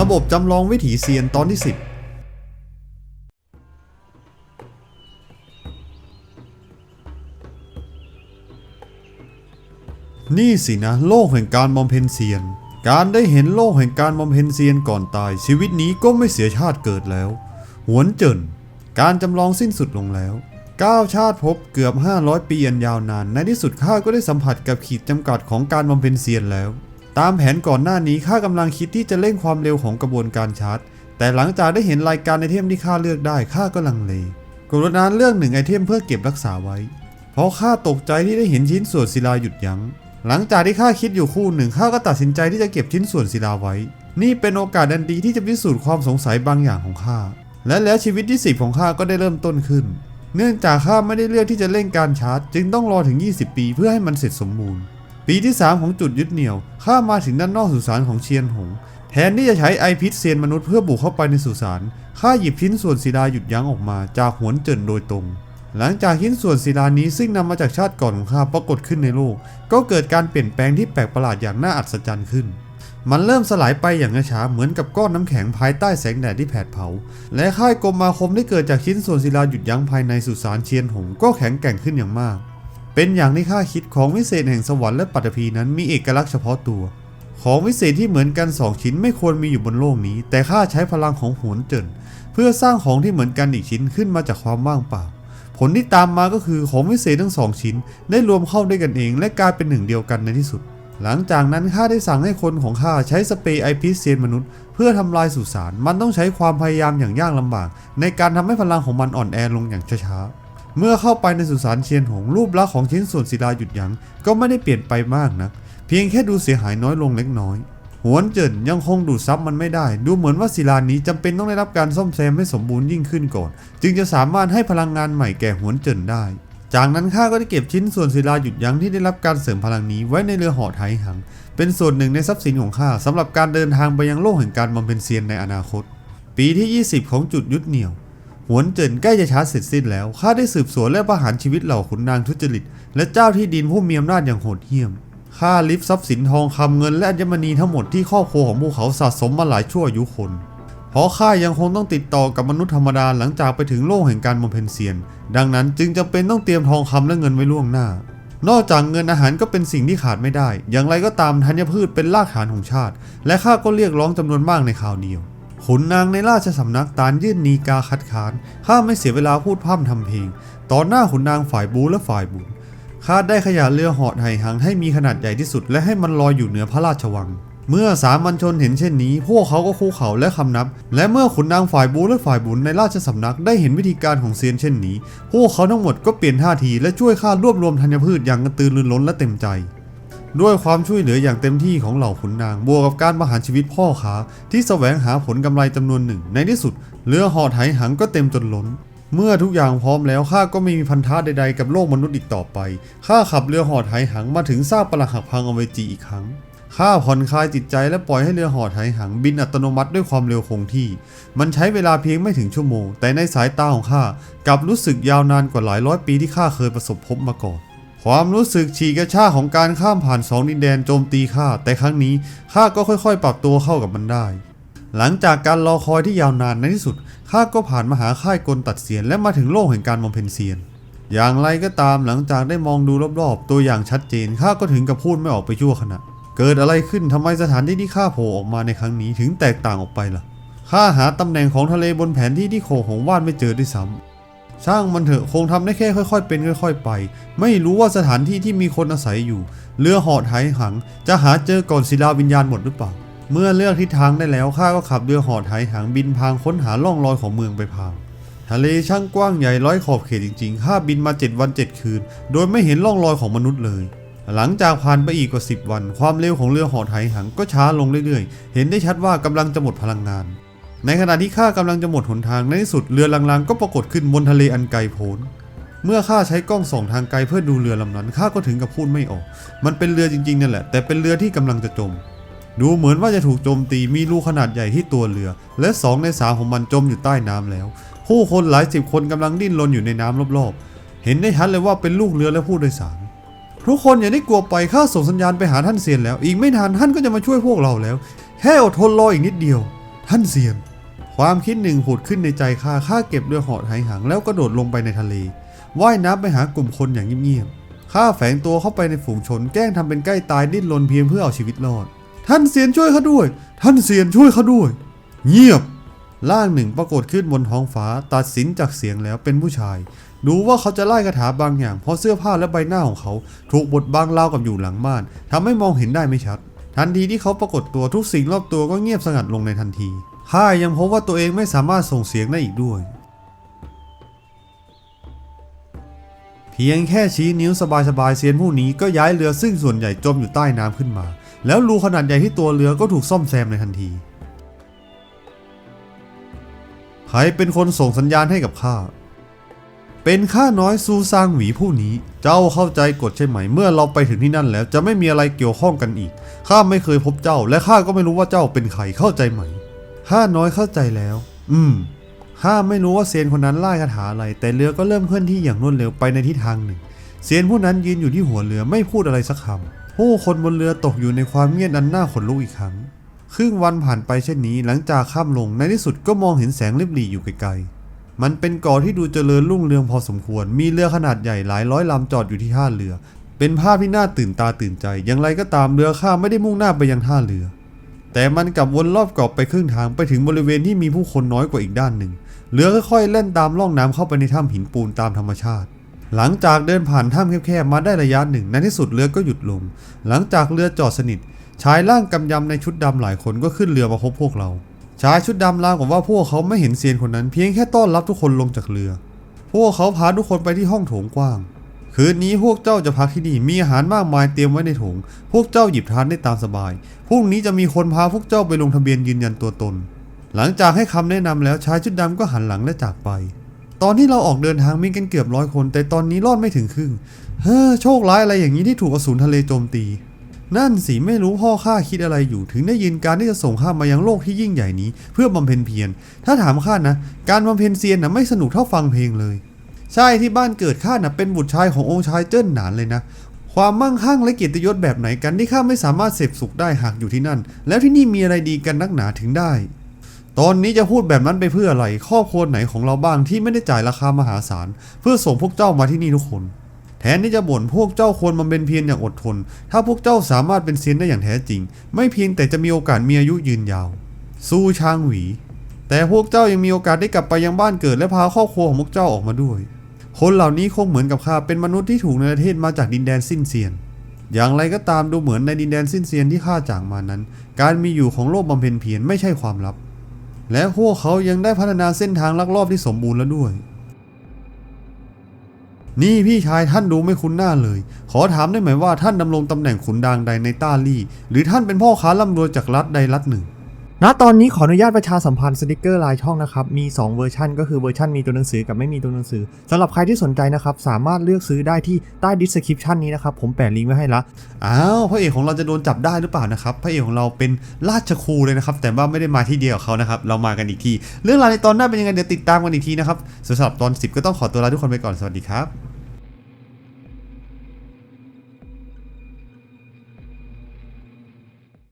ระบบจำลองวิถีเซียนตอนที่ 10 นี่สินะ โลกแห่งการบำเพ็ญเซียน การได้เห็นโลกแห่งการบำเพ็ญเซียนก่อนตาย ชีวิตนี้ก็ไม่เสียชาติเกิดแล้ว หวนเจินการจำลองสิ้นสุดลงแล้วก้าวชาติภพเกือบ 500 ปีอันยาวนาน ในที่สุดข้าก็ได้สัมผัสกับขีดจำกัดของการบำเพ็ญเซียนแล้ว ตามแผนก่อนหน้านี้ข้ากำลังคิดที่จะเร่งความเร็วของกระบวนการชาร์จ แต่หลังจากได้เห็นรายการไอเทมที่ข้าเลือกได้ข้าก็ลังเลกรุณาเลือกหนึ่งไอเทมเพื่อเก็บรักษาไว้ เพราะข้าตกใจที่ได้เห็นชิ้นส่วนศิลาหยุดยัง้ง หลังจากที่ข้าคิดอยู่คู่หนึ่งข้าก็ตัดสินใจที่จะเก็บชิ้นส่วนศิลาไว้ นี่เป็นโอกาสอันดีที่จะพิสูจน์ความสงสัยบางอย่างของข้า และแล้วชีวิตที่สิบของข้าก็ได้เริ่มต้นขึ้น เนื่องจากข้าไม่ได้เลือกที่จะเร่งการชาร์จ จึงต้องรอถึง 20 ปีเพื่อให้มันเสร็จสมบูรณ์ ปีที่ 3 ของจุดยึดเหนี่ยว ข้ามาถึงด้านนอกสุสานของเชียนหง แทนที่จะใช้ไอพิษเซียนมนุษย์เพื่อบุกเข้าไปในสุสาน ข้าหยิบชิ้นส่วนศิลาหยุดยั้งออกมาจากหวนเจินโดยตรง หลังจากชิ้นส่วนศิลานี้ซึ่งนำมาจากชาติก่อนของข้าปรากฏขึ้นในโลก ก็เกิดการเปลี่ยนแปลงที่แปลกประหลาดอย่างน่าอัศจรรย์ขึ้น มันเริ่มสลายไปอย่างช้าๆเหมือนกับก้อนน้ำแข็งภายใต้แสงแดดที่แผดเผา และค่ายกรมมาคมที่เกิดจากชิ้นส่วนศิลาหยุดยั้งภายในสุสานเชียนหงก็แข็งแกร่งขึ้นอย่างมาก เป็นอย่างที่ข้าคิดของวิเศษแห่งสวรรค์และปัตภีนั้นมีเอกลักษณ์เฉพาะตัว ของวิเศษที่เหมือนกันสองชิ้นไม่ควรมีอยู่บนโลกนี้ แต่ข้าใช้พลังของโหนเจินเพื่อสร้างของที่เหมือนกันอีกชิ้นขึ้นมาจากความว่างเปล่า ผลที่ตามมาก็คือของวิเศษทั้งสองชิ้น ได้รวมเข้าด้วยกันเอง และกลายเป็นหนึ่งเดียวกันในที่สุด หลังจากนั้นข้าได้สั่งให้คนของข้าใช้สเปรย์ไอพิสเซียนมนุษย์ เพื่อทำลายสุสานมันต้องใช้ความพยายามอย่างยากลำบาก ในการทำให้พลังของมันอ่อนแอลงอย่างช้าๆ เมื่อเข้าไปในสุสานเชียนหงรูปลักษณ์ของชิ้นส่วนศิลาหยุดยัง้งก็ไม่ได้เปลี่ยนไปมากนัก เพียงแค่ดูเสียหายน้อยลงเล็กน้อยหวนเจินยังคงดูดซับมันไม่ได้ ดูเหมือนว่าศิลานี้จำเป็นต้องได้รับการซ่อมแซมให้สมบูรณ์ยิ่งขึ้นก่อน จึงจะสามารถให้พลังงานใหม่แก่หวนเจินได้ จากนั้นข้าก็ได้เก็บชิ้นส่วนศิลาหยุดยั้งที่ได้รับการเสริมพลังนี้ไว้ในเรือหาะไทหัง เป็นส่วนหนึ่งในทรัพย์สินของข้าสำหรับการเดินทางไปยังโลกแห่งการบำเพ็ญเซียนในอนาคต ปีที่ 20 ของจุดยุดเหนี่ยว หวนเจินใกล้จะชาร์จเสร็จสิ้นแล้ว ข้าได้สืบสวนและประหารชีวิตเหล่าขุนนางทุจริต และเจ้าที่ดินผู้มีอำนาจอย่างโหดเหี้ยม ข้าลิฟทรัพย์สินทองคำเงินและอัญมณีทั้งหมดที่ครอบครัวของพวกเขาสะสมมาหลายชั่วอายุคน เพราะข้ายังคงต้องติดต่อกับมนุษย์ธรรมดาหลังจากไปถึงโลกแห่งการบำเพ็ญเซียน ดังนั้นจึงจำเป็นต้องเตรียมทองคำและเงินไว้ล่วงหน้า นอกจากเงินอาหารก็เป็นสิ่งที่ขาดไม่ได้ อย่างไรก็ตามธัญพืชเป็นรากฐานของชาติ และข้าก็เรียกร้องจำนวนมากในคราวเดียว ขุนนางในราชสำนักตานยื่นนีกาคัดค้าน ข้าไม่เสียเวลาพูดพร่ำทำเพลง ต่อหน้าขุนนางฝ่ายบูและฝ่ายบุญข้าได้ขยายเรือหาะไหหังให้มีขนาดใหญ่ที่สุด และให้มันลอยอยู่เหนือพระราชวัง เมื่อสามัญชนเห็นเช่นนี้ พวกเขาก็คู่เข่าและคำนับ และเมื่อขุนนางฝ่ายบูและฝ่ายบุญในราชสำนักได้เห็นวิธีการของเซียนเช่นนี้ พวกเขาทั้งหมดก็เปลี่ยนท่าทีและช่วยข้ารวบรวมธัญพืชอย่างกระตือรือร้นและเต็มใจ ด้วยความช่วยเหลืออย่างเต็มที่ของเหล่าขุนนาง บวกกับการประหารชีวิตพ่อค้าที่แสวงหาผลกำไรจำนวนหนึ่ง ในที่สุดเรือหอดไถหังก็เต็มจนล้น เมื่อทุกอย่างพร้อมแล้วข้าก็ไม่มีพันธะใดๆกับโลกมนุษย์อีกต่อไปข้าขับเรือหอดไถหังมาถึงซากปรักหักพังอเวจีอีกครั้งข้าผ่อนคลายจิตใจและปล่อยให้เรือหอดไถหังบินอัตโนมัติด้วยความเร็วคงที่ มันใช้เวลาเพียงไม่ถึงชั่วโมง แต่ในสายตาของข้ากลับรู้สึกยาวนานกว่าหลายร้อยปีที่ข้าเคยประสบพบมาก่อน ความรู้สึกฉีกกระชากของการข้ามผ่านสองดินแดนโจมตีข้าแต่ครั้งนี้ข้าก็ค่อยๆ ปรับตัวเข้ากับมันได้ หลังจากการรอคอยที่ยาวนานในที่สุดข้าก็ผ่านมาหาค่ายกลตัดเสียนและมาถึงโลกแห่งการบำเพ็ญเซียน อย่างไรก็ตามหลังจากได้มองดูรอบๆ ตัวอย่างชัดเจนข้าก็ถึงกับพูดไม่ออกไปชั่วขณะเกิดอะไรขึ้นทำไมสถานที่ที่ข้าโผล่ออกมาในครั้งนี้ถึงแตกต่างออกไปล่ะข้าหาตำแหน่งของทะเลบนแผนที่ที่โคของวาดไม่เจอด้วยซ้ำ ช่างมันเถอะคงทำได้แค่ค่อย ๆ เป็นค่อย ๆ ไป ไม่รู้ว่าสถานที่ที่มีคนอาศัยอยู่ เรือหอดไหหัง จะหาเจอก่อนศิลาวิญญาณหมดหรือเปล่า เมื่อเลือกทิศทางได้แล้วข้าก็ขับเรือหอดไหหังบินพางค้นหาล่องรอยของเมืองไปพางทะเลช่างกว้างใหญ่ร้อยขอบเขตจริงๆข้าบินมา 7 วัน 7 คืน โดยไม่เห็นร่องรอยของมนุษย์เลย หลังจากผ่านไปอีกกว่า 10 วัน ความเร็วของเรือหอดไหหังก็ช้าลงเรื่อยๆ เห็นได้ชัดว่ากำลังจะหมดพลังงาน ในขณะที่ข้ากำลังจะหมดหนทางในที่สุดเรือลางๆ ก็ปรากฏขึ้นบนทะเลอันไกลโพ้น เมื่อข้าใช้กล้องส่องทางไกลเพื่อดูเรือลำนั้นข้าก็ถึงกับพูดไม่ออก มันเป็นเรือจริงๆนั่นแหละ แต่เป็นเรือที่กำลังจะจม ดูเหมือนว่าจะถูกโจมตีมีรูขนาดใหญ่ที่ตัวเรือ และสองในสามของมันจมอยู่ใต้น้ำแล้ว ผู้คนหลายสิบคนกำลังดิ้นรนอยู่ในน้ำรอบๆ เห็นได้ชัดเลยว่าเป็นลูกเรือและผู้โดยสารทุกคนอย่าได้กลัวไปข้าส่งสัญญาณไปหาท่านเซียนแล้ว อีกไม่นานท่านก็จะมาช่วยพวกเราแล้วแค่อดทนรออีกนิดเดียว ท่านเซียน ความคิดหนึ่งผุดขึ้นในใจข้าข้าเก็บเรือหาะหายหางแล้วกระโดดลงไปในทะเล ว่ายน้ำไปหากลุ่มคนอย่างเงียบๆ ข้าแฝงตัวเข้าไปในฝูงชน แกล้งทำเป็นใกล้ตายดิ้นรนเพียงเพื่อเอาชีวิตรอด ท่านเซียนช่วยข้าด้วย ท่านเซียนช่วยข้าด้วย เงียบ ร่างหนึ่งปรากฏขึ้นบนท้องฟ้า ตัดสินจากเสียงแล้วเป็นผู้ชาย ดูว่าเขาจะไล่คาถาบางอย่าง เพราะเสื้อผ้าและใบหน้าของเขา ถูกบดบังราวกับอยู่หลังบ้านทำให้มองเห็นได้ไม่ชัด ทันทีที่เขาปรากฏตัวทุกสิ่งรอบตัวก็เงียบสงัดลงในทันที ข้ายังพบว่าตัวเองไม่สามารถส่งเสียงได้อีกด้วย เพียงแค่ชี้นิ้วสบายๆเซียนผู้นี้ก็ย้ายเรือซึ่งส่วนใหญ่จมอยู่ใต้น้ำขึ้นมา แล้วรูขนาดใหญ่ที่ตัวเรือก็ถูกซ่อมแซมในทันทีใครเป็นคนส่งสัญญาณให้กับข้าเป็นข้าน้อยซูซางหวีผู้นี้ เจ้าเข้าใจกฎใช่ไหม เมื่อเราไปถึงที่นั่นแล้วจะไม่มีอะไรเกี่ยวข้องกันอีก ข้าไม่เคยพบเจ้า และข้าก็ไม่รู้ว่าเจ้าเป็นใครเข้าใจไหม ข้าน้อยเข้าใจแล้ว อืมข้าไม่รู้ว่าเซียนคนนั้นไล่คาถาอะไร แต่เรือก็เริ่มเคลื่อนที่อย่างรวดเร็วไปในทิศทางหนึ่ง เซียนผู้นั้นยืนอยู่ที่หัวเรือไม่พูดอะไรสักคำผู้คนบนเรือตกอยู่ในความเงียบอันน่าขนลุกอีกครั้ง ครึ่งวันผ่านไปเช่นนี้หลังจากข้ามลงในที่สุดก็มองเห็นแสงลิบหลี่อยู่ไกลๆ มันเป็นเกาะที่ดูเจริญรุ่งเรืองพอสมควร มีเรือขนาดใหญ่หลายร้อยลำจอดอยู่ที่ท่าเรือ เป็นภาพที่น่าตื่นตาตื่นใจ อย่างไรก็ตามเรือข้าไม่ได้มุ่งหน้าไปยังท่าเรือ แต่มันกลับวนรอบเกาะไปครึ่งทางไปถึงบริเวณที่มีผู้คนน้อยกว่าอีกด้านหนึ่งเรือค่อยๆเล่นตามร่องน้ำเข้าไปในถ้ำหินปูนตามธรรมชาติ หลังจากเดินผ่านถ้ำแคบๆมาได้ระยะหนึ่งในที่สุดเรือก็หยุดลง หลังจากเรือจอดสนิทชายร่างกำยำในชุดดำหลายคนก็ขึ้นเรือมาพบพวกเรา ชายชุดดำราวกับว่าพวกเขาไม่เห็นเซียนคนนั้นเพียงแค่ต้อนรับทุกคนลงจากเรือ พวกเขาพาทุกคนไปที่ห้องโถงกว้าง คืนนี้พวกเจ้าจะพักที่นี่มีอาหารมากมายเตรียมไว้ในโถงพวกเจ้าหยิบทานได้ตามสบาย พรุ่งนี้จะมีคนพาพวกเจ้าไปลงทะเบียนยืนยันตัวตน หลังจากให้คำแนะนำแล้วชายชุดดำก็หันหลังและจากไป ตอนที่เราออกเดินทางมีกันเกือบร้อยคน แต่ตอนนี้รอดไม่ถึงครึ่ง เฮ้อโชคร้ายอะไรอย่างนี้ที่ถูกอสูรทะเลโจมตี นั่นสิไม่รู้พ่อข้าคิดอะไรอยู่ ถึงได้ยินการที่จะส่งข้ามายังโลกที่ยิ่งใหญ่นี้ เพื่อบำเพ็ญเพียร ถ้าถามข้านะ การบำเพ็ญเซียนนะไม่สนุกเท่าฟังเพลงเลย ใช่ที่บ้านเกิดข้านะเป็นบุตรชายขององค์ชายเจิ้นหนานเลยนะ ความมั่งคั่งและเกียรติยศแบบไหนกันที่ข้าไม่สามารถเสพสุขได้หากอยู่ที่นั่น แล้วที่นี่มีอะไรดีกันนักหนาถึงได้ ตอนนี้จะพูดแบบนั้นไปเพื่ออะไรครอบครัวไหนของเราบ้างที่ไม่ได้จ่ายราคามหาศาล เพื่อส่งพวกเจ้ามาที่นี่ทุกคนแทนที่จะบ่นพวกเจ้าควรมาเป็นเพียรอย่างอดทน ถ้าพวกเจ้าสามารถเป็นเซียนได้อย่างแท้จริง ไม่เพียงแต่จะมีโอกาสมีอายุยืนยาว สู้ช้างหวี แต่พวกเจ้ายังมีโอกาสได้กลับไปยังบ้านเกิดและพาครอบครัวของพวกเจ้าออกมาด้วย คนเหล่านี้คงเหมือนกับข้าเป็นมนุษย์ที่ถูกในประเทศมาจากดินแดนสิ้นเซียน อย่างไรก็ตามดูเหมือนในดินแดนสิ้นเซียนที่ข้าจากมานั้น การมีอยู่ของโลกบำเพ็ญเพียรไม่ใช่ความลับ และพวกเขายังได้พัฒนาเส้นทางลักลอบที่สมบูรณ์แล้วด้วย นี่พี่ชายท่านดูไม่คุ้นหน้าเลย ขอถามได้ไหมว่าท่านดำรงตำแหน่งขุนดางใดในต้าลี่ หรือท่านเป็นพ่อค้าร่ำรวยจากรัฐใดรัฐหนึ่ง ณตอนนี้ขออนุญาตประชาสัมพันธ์สติกเกอร์ลายช่องนะครับ มี 2 เวอร์ชันก็คือเวอร์ชันมีตัวหนังสือกับไม่มีตัวหนังสือสำหรับใครที่สนใจนะครับ สามารถเลือกซื้อได้ที่ใต้ดิสคริปชันนี้นะครับ ผมแปะลิงก์ไว้ให้ละอ้าวพระเอกของเราจะโดนจับได้หรือเปล่านะครับพระเอกของเราเป็นราชครูเลยนะครับ แต่ว่าไม่ได้มาที่เดียวเขานะครับ เรามากันอีกที เรื่องราวในตอนหน้าเป็นยังไงเดี๋ยวติดตามกันอีกทีนะครับสำหรับตอน 10 ก็ต้องขอตัวลาทุกคนไปก่อนสวัสดีครับ